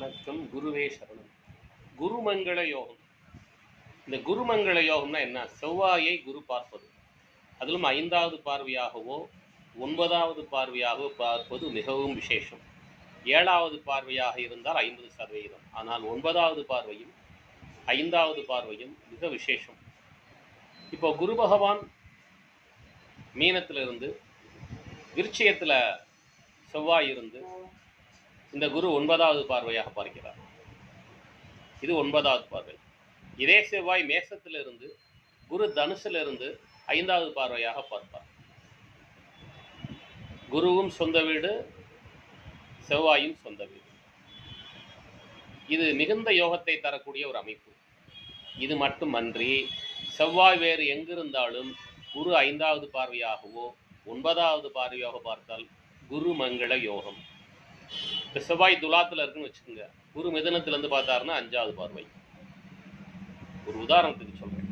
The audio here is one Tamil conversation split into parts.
வணக்கம். குருவே சரணம். குருமங்கள யோகம். இந்த குருமங்கள யோகம்னா என்ன? செவ்வாயை குரு பார்ப்பது. அதிலும் ஐந்தாவது பார்வையாகவோ ஒன்பதாவது பார்வையாகவோ பார்ப்பது மிகவும் விசேஷம். ஏழாவது பார்வையாக இருந்தால் ஐம்பது சதவீதம் ஆனால் ஒன்பதாவது பார்வையும் ஐந்தாவது பார்வையும் மிக விசேஷம். இப்போ குரு பகவான் மீனத்திலிருந்து விருச்சிகத்தில் செவ்வாய் இருந்து இந்த குரு ஒன்பதாவது பார்வையாக பார்க்கிறார். இது ஒன்பதாவது பார்வை. இதே செவ்வாய் மேசத்திலிருந்து குரு தனுசிலிருந்து ஐந்தாவது பார்வையாக பார்ப்பார். குருவும் சொந்த வீடு செவ்வாயும் சொந்த வீடு. இது மிகுந்த யோகத்தை தரக்கூடிய ஒரு அமைப்பு. இது மட்டுமன்றி செவ்வாய் வேறு எங்கிருந்தாலும் குரு ஐந்தாவது பார்வையாகவோ ஒன்பதாவது பார்வையாக பார்த்தால் குரு மங்கள யோகம். இப்போ செவ்வாய் துலாத்தில் இருக்குன்னு வச்சுக்கோங்க. குரு மிதனத்துலேருந்து பார்த்தாருன்னா அஞ்சாவது பார்வை. ஒரு உதாரணத்துக்கு சொல்கிறேன்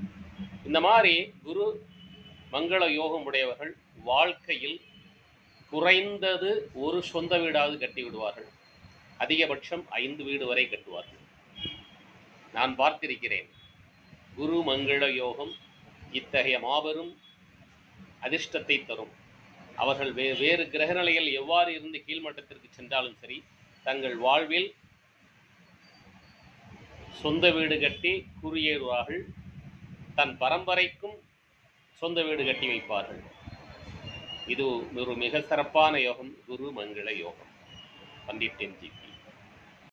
இந்த மாதிரி குரு மங்கள யோகம் உடையவர்கள் வாழ்க்கையில் குறைந்தது ஒரு சொந்த வீடாவது கட்டி விடுவார்கள். அதிகபட்சம் ஐந்து வீடு வரை கட்டுவார்கள். நான் பார்த்திருக்கிறேன். குரு மங்கள யோகம் இத்தகைய மாபெரும் அதிர்ஷ்டத்தை தரும். அவர்கள் வே வேறு கிரகநிலைகள் எவ்வாறு இருந்து கீழ்மட்டத்திற்கு சென்றாலும் சரி தங்கள் வாழ்வில் சொந்த வீடு கட்டி குடியேறுவார்கள் தன் பரம்பரைக்கும் சொந்த வீடு கட்டி வைப்பார்கள். இது ஒரு மிக சிறப்பான யோகம் குரு மங்கள யோகம். பண்டிட் எம்ஜிபி